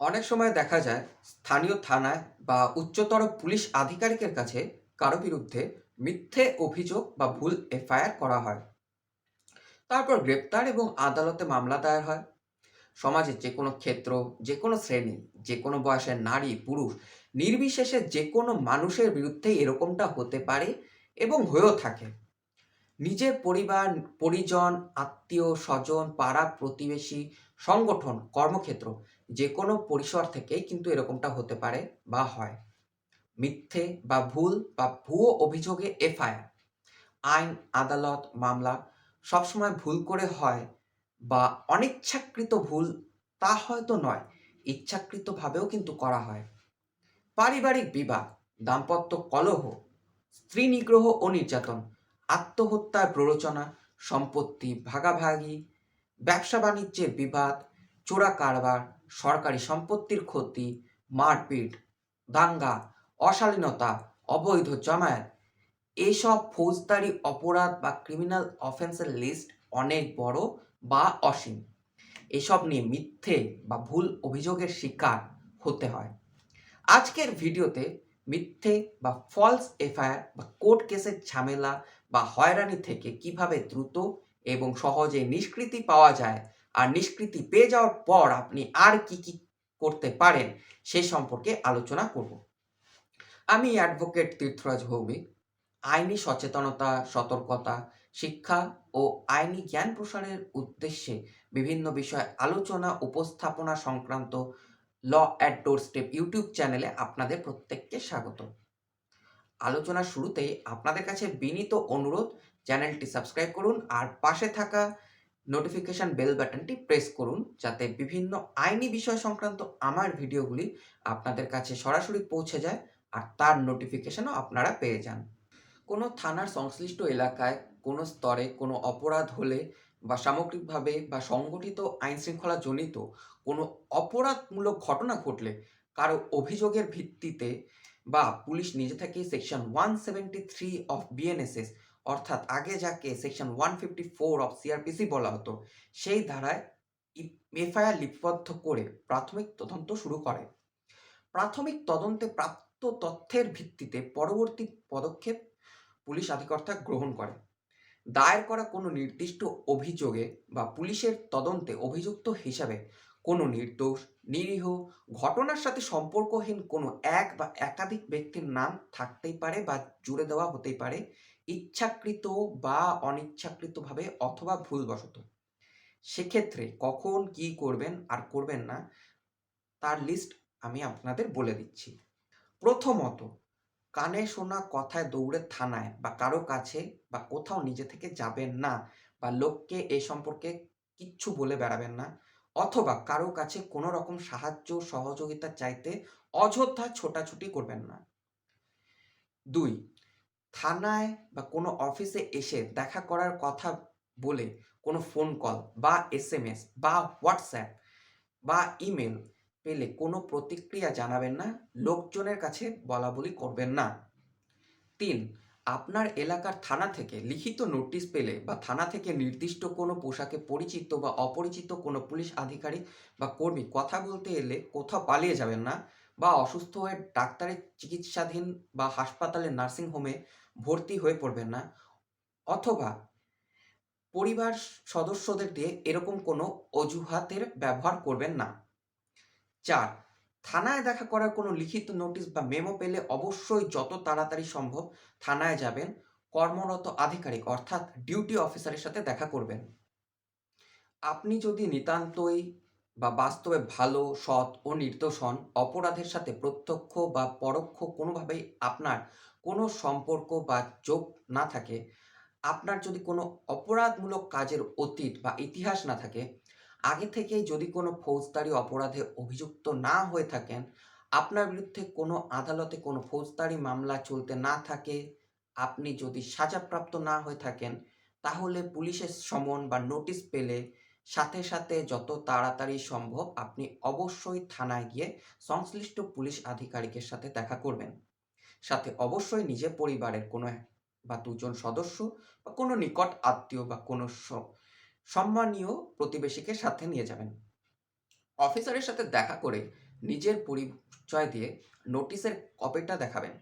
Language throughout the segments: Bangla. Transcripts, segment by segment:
অনেক সময় দেখা যায় স্থানীয় থানায় বা উচ্চতর পুলিশ আধিকারিকের কাছে কারও বিরুদ্ধে মিথ্যে অভিযোগ বা ভুল এফআইআর করা হয়। তারপর গ্রেপ্তার এবং আদালতে মামলা দায়ের হয়। সমাজের যে কোনো ক্ষেত্র যে কোনো শ্রেণি যে কোনো বয়সের নারী, পুরুষ, নির্বিশেষে যে কোনো মানুষের বিরুদ্ধে এরকমটা হতে পারে এবং হয়েও থাকে। নিজের পরিবার, পরিজন, আত্মীয়, স্বজন, পাড়া, প্রতিবেশী, সংগঠন, কর্মক্ষেত্র যে কোনো পরিসর থেকেই কিন্তু এরকমটা হতে পারে বা হয়। মিথ্যে বা ভুল বা ভুয়ো অভিযোগে এফআইআর, আইন, আদালত, মামলা সবসময় ভুল করে হয় বা অনিচ্ছাকৃত ভুল তা হয়তো নয়, ইচ্ছাকৃতভাবেও কিন্তু করা হয়। পারিবারিক বিবাদ, দাম্পত্য কলহ, স্ত্রী নিগ্রহ ও নির্যাতন, আত্মহত্যার প্ররোচনা, সম্পত্তি ভাগাভাগি ব্যবসা বাণিজ্যের বিবাদ চোরা কারবার, সরকারি সম্পত্তির ক্ষতি, মারপিট, দাঙ্গা, অশালীনতা, অবৈধ জমায়েত এইসব ফৌজদারি অপরাধ বা ক্রিমিনাল অফেন্সের লিস্ট অনেক বড় বা অসীম। এসব নিয়ে মিথ্যে বা ভুল অভিযোগের শিকার হতে হয়। আজকের ভিডিওতে মিথ্যে বা ফলস এফআইআর বা কোর্ট কেসের ঝামেলা বা হয়রানি থেকে কীভাবে দ্রুত এবং সহজে নিষ্কৃতি পাওয়া যায় আর নিষ্কৃতি পেয়ে যাওয়ার পর আপনি আর কি কি করতে পারেন সে সম্পর্কে আলোচনা করব। আমি অ্যাডভোকেট তীর্থরাজ ভৌমিক, আইনি সচেতনতা, সতর্কতা, শিক্ষা ও আইনি জ্ঞান প্রসারের উদ্দেশ্যে বিভিন্ন বিষয় আলোচনা, উপস্থাপনা সংক্রান্ত law at door step YouTube চ্যানেলে আপনাদের প্রত্যেককে স্বাগত। আলোচনার শুরুতেই আপনাদের কাছে বিনীত অনুরোধ, চ্যানেলটি সাবস্ক্রাইব করুন আর পাশে থাকা নোটিফিকেশন বেল বাটনটি প্রেস করুন যাতে বিভিন্ন আইনি বিষয় সংক্রান্ত আমার ভিডিওগুলি আপনাদের কাছে সরাসরি পৌঁছে যায় আর তার নোটিফিকেশনও আপনারা পেয়ে যান। কোনো থানার সংশ্লিষ্ট এলাকায়, কোনো স্তরে, কোনো অপরাধ হলে বা সামগ্রিকভাবে বা সংগঠিত আইন শৃঙ্খলা জনিত কোনো অপরাধমূলক ঘটনা ঘটলে কারও অভিযোগের ভিত্তিতে বা পুলিশ নিজে থেকেই section one seventy three of BNSS অর্থাৎ আগে যাকে section one fifty four of CrPC বলা হতো, সেই ধারায় এফআইআর লিপিবদ্ধ করে প্রাথমিক তদন্ত শুরু করে। প্রাথমিক তদন্তে প্রাপ্ত তথ্যের ভিত্তিতে পরবর্তী পদক্ষেপ পুলিশ আধিকর্তা গ্রহণ করে। দায়ের করা কোনো নির্দিষ্ট অভিযোগে বা পুলিশের তদন্তে অভিযুক্ত হিসাবে কোনো নির্দোষ, নিরীহ, ঘটনার সাথে সম্পর্কহীন কোনো এক বা একাধিক ব্যক্তির নাম থাকতেই পারে বা জুড়ে দেওয়া হতেই পারে ইচ্ছাকৃত বা অনিচ্ছাকৃতভাবে অথবা ভুলবশত। সেক্ষেত্রে কখন কি করবেন আর করবেন না, তার লিস্ট আমি আপনাদের বলে দিচ্ছি। প্রথমত, কানে শোনা কথায় দৌড়ে থানায় বা কারও কাছে বা কোথাও নিজে থেকে যাবেন না বা লোককে এ সম্পর্কে কিচ্ছু বলে বেড়াবেন না অথবা কারও কাছে কোনো রকম সাহায্য, সহযোগিতা চাইতে অযোধ্যা ছোটাছুটি করবেন না। দুই থানায় বা কোনো অফিসে এসে দেখা করার কথা বলে কোনো ফোন কল বা এসএমএস বা হোয়াটসঅ্যাপ বা ইমেল পেলে কোনো প্রতিক্রিয়া জানাবেন না, লোকজনের কাছে বলা বলি করবেন না। তিন, আপনার এলাকার থানা থেকে লিখিত নোটিশ পেলে বা থানা থেকে নির্দিষ্ট কোনো পোশাকে পরিচিত বা অপরিচিত কোনো পুলিশ আধিকারিক বা কর্মী কথা বলতে এলে কোথাও পালিয়ে যাবেন না বা অসুস্থ হয়ে ডাক্তারের চিকিৎসাধীন বা হাসপাতালে নার্সিং হোমে ভর্তি হয়ে পড়বেন না। অথবা পরিবার সদস্যদের দিয়ে এরকম কোনো অজুহাতের ব্যবহার করবেন না। চার, থানায় দেখা করার কোনো লিখিত নোটিশ বা মেমো পেলে অবশ্যই যত তাড়াতাড়ি সম্ভব থানায় যাবেন। কর্মরত আধিকারিক অর্থাৎ ডিউটি অফিসারের সাথে দেখা করবেন। আপনি যদি নিতান্তই বা বাস্তবে ভালো, সৎ ও নির্দোষ হন, অপরাধের সাথে প্রত্যক্ষ বা পরোক্ষ কোনোভাবেই আপনার কোনো সম্পর্ক বা যোগ না থাকে, আপনার যদি কোনো অপরাধমূলক কাজের অতীত বা ইতিহাস না থাকে, আগে থেকেই যদি কোনো ফৌজদারি অপরাধে অভিযুক্ত না হয়ে থাকেন, আপনার বিরুদ্ধে কোনো আদালতে কোনো ফৌজদারি মামলা চলতে না থাকে, আপনি যদি সাজাপ্রাপ্ত না হয়ে থাকেন, তাহলে পুলিশের সমন বা নোটিশ পেলে সাথে সাথে যত তাড়াতাড়ি সম্ভব আপনি অবশ্যই থানায় গিয়ে সংশ্লিষ্ট পুলিশ আধিকারিকের সাথে দেখা করবেন। সাথে অবশ্যই নিজের পরিবারের কোনো বা দুজন সদস্য বা কোনো নিকট আত্মীয় বা কোনো সম্মানীয় প্রতিবেশীকে সাথে নিয়ে যাবেন। অফিসারের সাথে দেখা করে নিজের পরিচয় দিয়ে নোটিশের কপিটা দেখাবেন।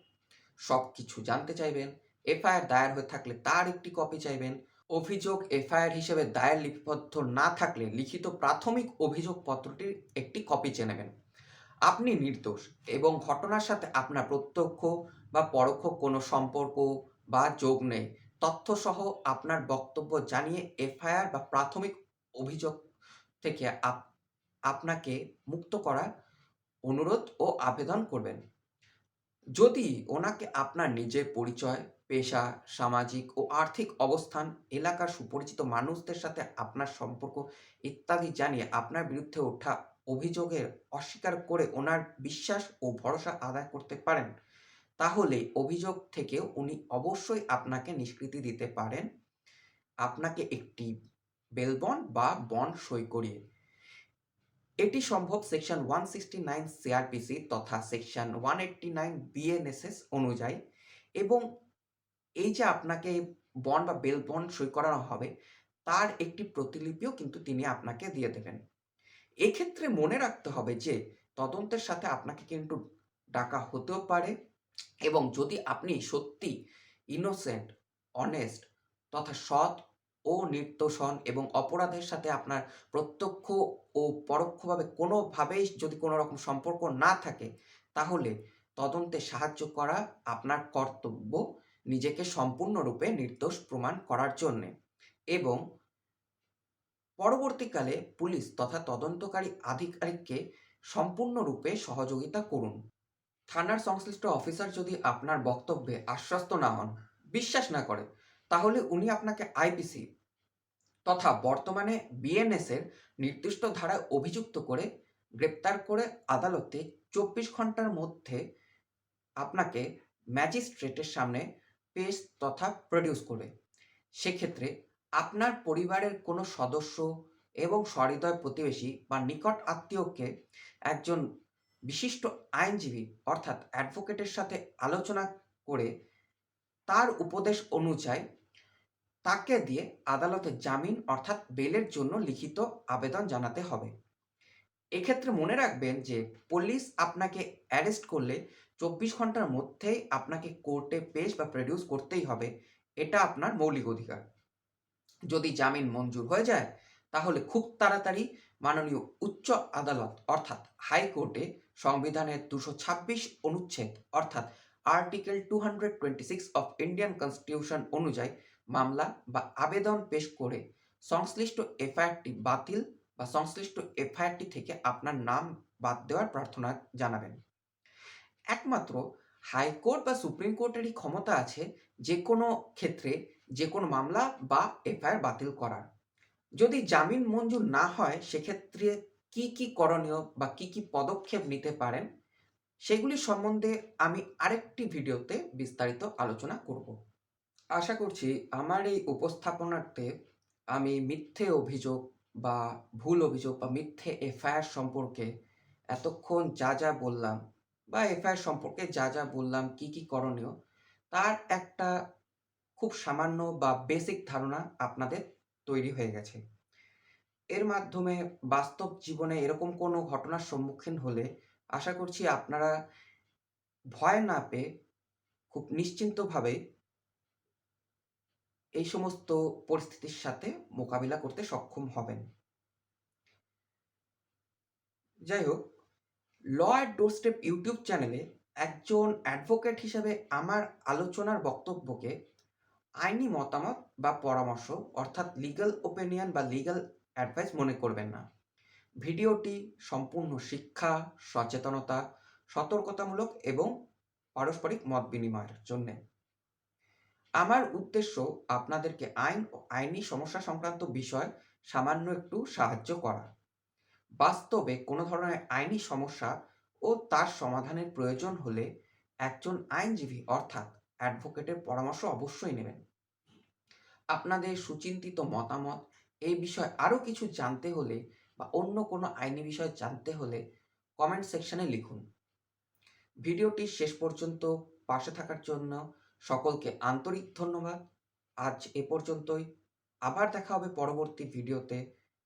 সব কিছু জানতে চাইবেন, এফআইআর দায়ের হয়ে থাকলে তার একটি কপি চাইবেন। অভিযোগ এফআইআর হিসেবে দায়ের লিপিবদ্ধ না থাকলে লিখিত প্রাথমিক অভিযোগপত্রটির একটি কপি চেয়ে নেবেন। আপনি নির্দোষ এবং ঘটনার সাথে আপনার প্রত্যক্ষ বা পরোক্ষ কোনো সম্পর্ক বা যোগ নেই। তথ্যসহ আপনার বক্তব্য জানিয়ে এফআইআর বা প্রাথমিক অভিযোগ থেকে আপ- আপনাকে মুক্ত করার অনুরোধ ও আবেদন করবেন। যদি ওনাকে আপনার নিজের পরিচয়, পেশা, সামাজিক ও আর্থিক অবস্থান, এলাকার সুপরিচিত মানুষদের সাথে আপনার সম্পর্ক ইত্যাদি জানিয়ে আপনার বিরুদ্ধে ওঠা অভিযোগের অস্বীকার করে ওনার বিশ্বাস ও ভরসা আদায় করতে পারেন। তাহলে অভিযোগ থেকে উনি অবশ্যই আপনাকে নিষ্কৃতি দিতে পারেন। আপনাকে একটি বেলবন বা বন্ড সই করিয়ে। এটি সম্ভব section one sixty nine CrPC তথা section one eighty nine BNSS অনুযায়ী এবং এই যে আপনাকে বন্ড বা বেল বন্ড সই করানো হবে, তার একটি প্রতিলিপিও কিন্তু তিনি আপনাকে দিয়ে দেবেন। এক্ষেত্রে মনে রাখতে হবে যে তদন্তের সাথে আপনাকে কিন্তু ডাকা হতেও পারে এবং যদি আপনি সত্যি ইনোসেন্ট অনেস্ট তথা সৎ ও নির্দোষ হন এবং অপরাধের সাথে আপনার প্রত্যক্ষ ও পরোক্ষভাবে কোনোভাবেই যদি কোনো রকম সম্পর্ক না থাকে, তাহলে তদন্তে সাহায্য করা আপনার কর্তব্য নিজেকে সম্পূর্ণরূপে নির্দোষ প্রমাণ করার জন্যে। এবং পরবর্তীকালে পুলিশ তথা তদন্তকারী আধিকারিককে সম্পূর্ণরূপে সহযোগিতা করুন। থানার সংশ্লিষ্ট অফিসার যদি আপনার বক্তব্যে আশ্বস্ত না হন, বিশ্বাস না করে, তাহলে উনি আপনাকে আইপিসি তথা বর্তমানে বিএনএস এর নির্দিষ্ট ধারায় অভিযুক্ত করে গ্রেপ্তার করে আদালতে চব্বিশ ঘণ্টার মধ্যে আপনাকে ম্যাজিস্ট্রেটের সামনে পেশ তথা প্রডিউস করবে। সেক্ষেত্রে আপনার পরিবারের কোনো সদস্য এবং সহৃদয় প্রতিবেশী বা নিকট আত্মীয়কে একজন বিশিষ্ট আইনজীবী, অর্থাৎ অ্যাডভোকেটের সাথে আলোচনা করে তার উপদেশ অনুযায়ী তাকে দিয়ে আদালতে জামিন, অর্থাৎ বেলের জন্য লিখিত আবেদন জানাতে হবে। এক্ষেত্রে মনে রাখবেন যে পুলিশ আপনাকে অ্যারেস্ট করলে চব্বিশ ঘণ্টার মধ্যেই আপনাকে কোর্টে পেশ বা প্রডিউস করতেই হবে। এটা আপনার মৌলিক অধিকার। যদি জামিন মঞ্জুর হয়ে যায়, তাহলে খুব তাড়াতাড়ি মাননীয় উচ্চ আদালত, অর্থাৎ হাইকোর্টে সংবিধানের দুশো ছাব্বিশ অনুচ্ছেদ, অর্থাৎ article two hundred twenty six of Indian constitution অনুযায়ী মামলা বা আবেদন পেশ করে সংশ্লিষ্ট এফআইআরটি বাতিল বা সংশ্লিষ্ট এফআইআরটি থেকে আপনার নাম বাদ দেওয়ার প্রার্থনা জানাবেন। একমাত্র হাইকোর্ট বা সুপ্রিম কোর্টেরই ক্ষমতা আছে যে কোনো ক্ষেত্রে যে কোনো মামলা বা এফআইআর বাতিল করার। যদি জামিন মঞ্জুর না হয়, সেক্ষেত্রে কি কি করণীয় বা কি কি পদক্ষেপ নিতে পারেন, সেগুলি সম্বন্ধে আমি আরেকটি ভিডিওতে বিস্তারিত আলোচনা করব। আশা করছি আমার এই উপস্থাপনার্থে আমি মিথ্যে অভিযোগ বা ভুল অভিযোগ বা মিথ্যে এফআইআর সম্পর্কে এতক্ষণ যা যা বললাম বা এফআইআর সম্পর্কে যা যা বললাম, কি কি করণীয়, তার একটা খুব সামান্য বা বেসিক ধারণা আপনাদের তৈরি হয়ে গেছে। এর মাধ্যমে বাস্তব জীবনে এরকম কোনো ঘটনার সম্মুখীন হলে আশা করছি আপনারা ভয় না পেয়ে খুব নিশ্চিন্তভাবে এই সমস্ত পরিস্থিতির সাথে মোকাবিলা করতে সক্ষম হবেন। যাই হোক ল অ্যাট ডোরস্টেপ ইউটিউব চ্যানেলে একজন অ্যাডভোকেট হিসেবে আমার আলোচনার বক্তব্যকে আইনি মতামত বা পরামর্শ, অর্থাৎ লিগ্যাল ওপিনিয়ন বা লিগ্যাল অ্যাডভাইস মনে করবেন না। ভিডিওটি সম্পূর্ণ শিক্ষা, সচেতনতা, সতর্কতামূলক এবং পারস্পরিক মত বিনিময়ের জন্য। আমার উদ্দেশ্য আপনাদেরকে আইন ও আইনি সমস্যা সংক্রান্ত বিষয় সামান্য একটু সাহায্য করা। বাস্তবে কোনো ধরনের আইনি সমস্যা ও তার সমাধানের প্রয়োজন হলে একজন আইনজীবী অর্থাৎ অ্যাডভোকেটের পরামর্শ অবশ্যই নেবেন। আপনাদের সুচিন্তিত মতামত এই বিষয়ে আরও কিছু জানতে হলে বা অন্য কোনো আইনি বিষয় জানতে হলে কমেন্ট সেকশনে লিখুন। ভিডিওটি শেষ পর্যন্ত পাশে থাকার জন্য সকলকে আন্তরিক ধন্যবাদ। আজ এ পর্যন্তই। আবার দেখা হবে পরবর্তী ভিডিওতে।